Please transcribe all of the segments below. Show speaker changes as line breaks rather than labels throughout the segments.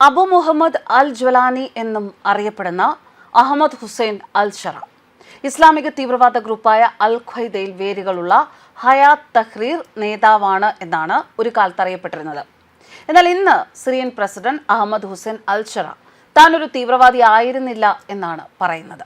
അബു മുഹമ്മദ് അൽ ജ്വലാനി എന്നും അറിയപ്പെടുന്ന Ahmed Hussein al ഷറ ഇസ്ലാമിക തീവ്രവാദ ഗ്രൂപ്പായ അൽ ഖ്വൈദയിൽ വേരുകളുള്ള ഹയാത്ത് തഹ്രീർ നേതാവാണ് എന്നാണ് ഒരു കാലത്ത് അറിയപ്പെട്ടിരുന്നത്. എന്നാൽ ഇന്ന് Syrian president Ahmed Hussein al Sharaa താൻ ഒരു തീവ്രവാദി ആയിരുന്നില്ല എന്നാണ് പറയുന്നത്.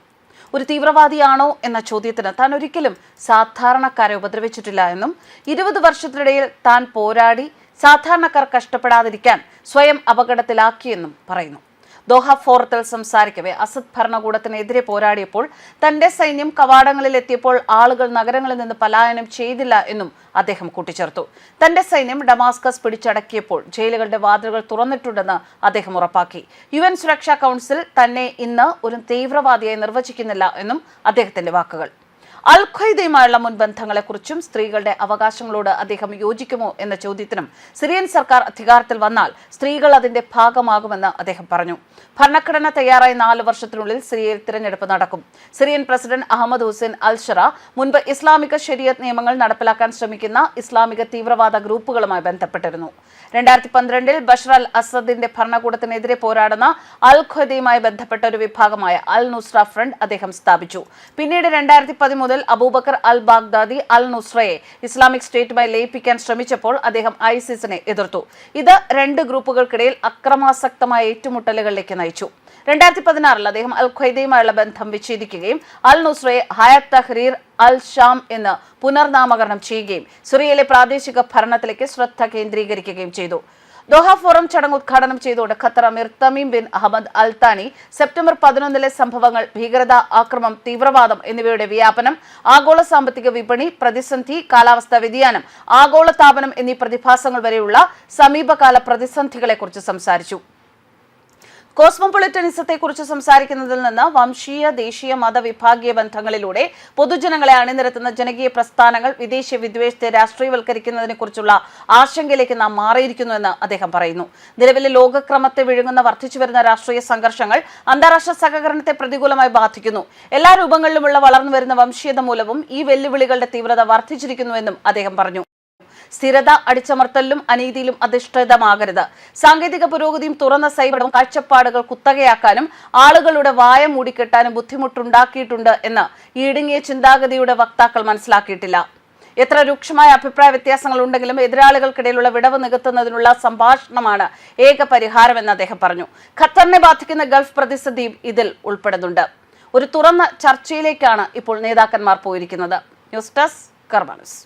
ഒരു തീവ്രവാദിയാണോ എന്ന ചോദ്യത്തിന് താൻ ഒരിക്കലും സാധാരണക്കാരെ ഉപദ്രവിച്ചിട്ടില്ല എന്നും ഇരുപത് വർഷത്തിനിടയിൽ താൻ പോരാടി സാധാരണക്കാർ കഷ്ടപ്പെടാതിരിക്കാൻ സ്വയം അപകടത്തിലാക്കിയെന്നും പറയുന്നു. ദോഹ ഫോറത്തിൽ സംസാരിക്കവേ അസദ് ഭരണകൂടത്തിനെതിരെ പോരാടിയപ്പോൾ തന്റെ സൈന്യം കവാടങ്ങളിൽ എത്തിയപ്പോൾ ആളുകൾ നഗരങ്ങളിൽ നിന്ന് പലായനം ചെയ്തില്ല എന്നും അദ്ദേഹം കൂട്ടിച്ചേർത്തു. തന്റെ സൈന്യം ഡമാസ്കസ് പിടിച്ചടക്കിയപ്പോൾ ജയിലുകളുടെ വാതിലുകൾ തുറന്നിട്ടുണ്ടെന്ന് അദ്ദേഹം ഉറപ്പാക്കി. യു എൻ സുരക്ഷാ കൗൺസിൽ തന്നെ ഇന്ന് ഒരു തീവ്രവാദിയായി നിർവചിക്കുന്നില്ല എന്നും അദ്ദേഹത്തിന്റെ വാക്കുകൾ. അൽ ഖ്വയ്ദയുമായുള്ള മുൻബന്ധങ്ങളെക്കുറിച്ചും സ്ത്രീകളുടെ അവകാശങ്ങളോട് അദ്ദേഹം യോജിക്കുമോ എന്ന ചോദ്യത്തിനും സിറിയൻ സർക്കാർ അധികാരത്തിൽ വന്നാൽ സ്ത്രീകൾ അതിന്റെ ഭാഗമാകുമെന്ന് അദ്ദേഹം പറഞ്ഞു. ഭരണഘടന തയ്യാറായി നാല് വർഷത്തിനുള്ളിൽ സിറിയയിൽ തിരഞ്ഞെടുപ്പ് നടക്കും. Syrian president Ahmed Hussein al Sharaa മുൻപ് ഇസ്ലാമിക ശരിയത്ത് നിയമങ്ങൾ നടപ്പിലാക്കാൻ ശ്രമിക്കുന്ന ഇസ്ലാമിക തീവ്രവാദ ഗ്രൂപ്പുകളുമായി ബന്ധപ്പെട്ടിരുന്നു. രണ്ടായിരത്തി പന്ത്രണ്ടിൽ ബഷർ അൽ അസദിന്റെ ഭരണകൂടത്തിനെതിരെ പോരാടുന്ന അൽ ഖ്വദയുമായി ബന്ധപ്പെട്ട ഒരു വിഭാഗമായ അൽ നുസ്ര ഫ്രണ്ട് അദ്ദേഹം സ്ഥാപിച്ചു. പിന്നീട് രണ്ടായിരത്തി പതിമൂന്ന് മുതൽ Abu Bakr al Baghdadi al നുസ്രയെ Islamic സ്റ്റേറ്റുമായി ലയിപ്പിക്കാൻ ശ്രമിച്ചപ്പോൾ അദ്ദേഹം ഐസിസിനെ എതിർത്തു. ഇത് രണ്ട് ഗ്രൂപ്പുകൾക്കിടയിൽ അക്രമാസക്തമായ ഏറ്റുമുട്ടലുകളിലേക്ക് നയിച്ചു. രണ്ടായിരത്തി പതിനാറിൽ അദ്ദേഹം അൽ ഖ്വൈദയുമായുള്ള ബന്ധം വിച്ഛേദിക്കുകയും അൽ നുസ്രയെ ഹയാത്ത് തഹ്രീർ അൽ ഷാം എന്ന് പുനർനാമകരണം ചെയ്യുകയും സിറിയയിലെ പ്രാദേശിക ഭരണത്തിലേക്ക് ശ്രദ്ധ കേന്ദ്രീകരിക്കുകയും ചെയ്തു. ദോഹ ഫോറം ചടങ്ങ് ഉദ്ഘാടനം ചെയ്തുകൊണ്ട് ഖത്തർ അമീർ Tamim bin Ahmad Al Thani September പതിനൊന്നിലെ സംഭവങ്ങൾ ഭീകരത ആക്രമം തീവ്രവാദം എന്നിവയുടെ വ്യാപനം ആഗോള സാമ്പത്തിക വിപണി പ്രതിസന്ധി കാലാവസ്ഥാ വ്യതിയാനം ആഗോള താപനം എന്നീ പ്രതിഭാസങ്ങൾ വരെയുള്ള സമീപകാല പ്രതിസന്ധികളെക്കുറിച്ച് സംസാരിച്ചു. കോസ്മോപൊളിറ്റനിസത്തെക്കുറിച്ച് സംസാരിക്കുന്നതിൽ നിന്ന് വംശീയ ദേശീയ മതവിഭാഗീയ ബന്ധങ്ങളിലൂടെ പൊതുജനങ്ങളെ അണിനിരത്തുന്ന ജനകീയ പ്രസ്ഥാനങ്ങൾ വിദേശ വിദ്വേഷത്തെ രാഷ്ട്രീയവൽക്കരിക്കുന്നതിനെക്കുറിച്ചുള്ള ആശങ്കയിലേക്ക് നാം മാറിയിരിക്കുന്നുവെന്ന് അദ്ദേഹം പറയുന്നു. നിലവിലെ ലോകക്രമത്തെ വിഴുങ്ങുന്ന വർദ്ധിച്ചുവരുന്ന രാഷ്ട്രീയ സംഘർഷങ്ങൾ അന്താരാഷ്ട്ര സഹകരണത്തെ പ്രതികൂലമായി ബാധിക്കുന്നു. എല്ലാ രൂപങ്ങളിലുമുള്ള വളർന്നുവരുന്ന വംശീയത മൂലവും ഈ വെല്ലുവിളികളുടെ തീവ്രത വർദ്ധിച്ചിരിക്കുന്നുവെന്നും അദ്ദേഹം പറഞ്ഞു. സ്ഥിരത അടിച്ചമർത്തലിലും അനീതിയിലും അധിഷ്ഠിതമാകരുത്. സാങ്കേതിക പുരോഗതിയും തുറന്ന സൈബറും കാഴ്ചപ്പാടുകൾ കുത്തകയാക്കാനും ആളുകളുടെ വായ മൂടിക്കെട്ടാനും ബുദ്ധിമുട്ടുണ്ടാക്കിയിട്ടുണ്ട് എന്ന് ഈടുങ്ങിയ ചിന്താഗതിയുടെ വക്താക്കൾ മനസ്സിലാക്കിയിട്ടില്ല. എത്ര രൂക്ഷമായ അഭിപ്രായ വ്യത്യാസങ്ങൾ ഉണ്ടെങ്കിലും എതിരാളികൾക്കിടയിലുള്ള വിടവ് നികത്തുന്നതിനുള്ള സംഭാഷണമാണ് ഏക പരിഹാരമെന്ന് അദ്ദേഹം പറഞ്ഞു. ഖത്തറിനെ ബാധിക്കുന്ന ഗൾഫ് പ്രതിസന്ധിയും ഇതിൽ ഉൾപ്പെടുന്നുണ്ട്. ഒരു തുറന്ന ചർച്ചയിലേക്കാണ് ഇപ്പോൾ നേതാക്കന്മാർ പോയിരിക്കുന്നത്. News desk കർമാനസ്